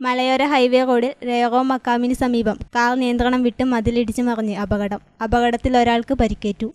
മലയോര ഹൈവേ റോഡിൽ രേഗോ മക്കാമിന് സമീപം കാർ നിയന്ത്രണം വിട്ട് മതിലിടിച്ച് മറിഞ്ഞ് അപകടം. അപകടത്തിൽ ഒരാൾക്ക് പരിക്കേറ്റു.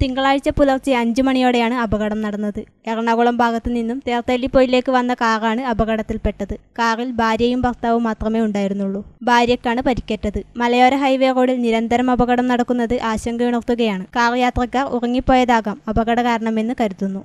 തിങ്കളാഴ്ച പുലർച്ചെ അഞ്ചു മണിയോടെയാണ് അപകടം നടന്നത്. എറണാകുളം ഭാഗത്തു നിന്നും തേർത്തല്ലിപ്പൊയിലേക്ക് വന്ന കാറാണ് അപകടത്തിൽപ്പെട്ടത്. കാറിൽ ഭാര്യയും ഭർത്താവും മാത്രമേ ഉണ്ടായിരുന്നുള്ളൂ. ഭാര്യക്കാണ് പരിക്കേറ്റത്. മലയോര ഹൈവേ റോഡിൽ നിരന്തരം അപകടം നടക്കുന്നത് ആശങ്കയുണർത്തുകയാണ്. കാർ യാത്രക്കാർ ഉറങ്ങിപ്പോയതാകാം അപകട കാരണമെന്ന് കരുതുന്നു.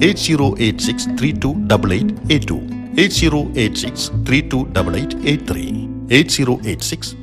8086 328882, 8086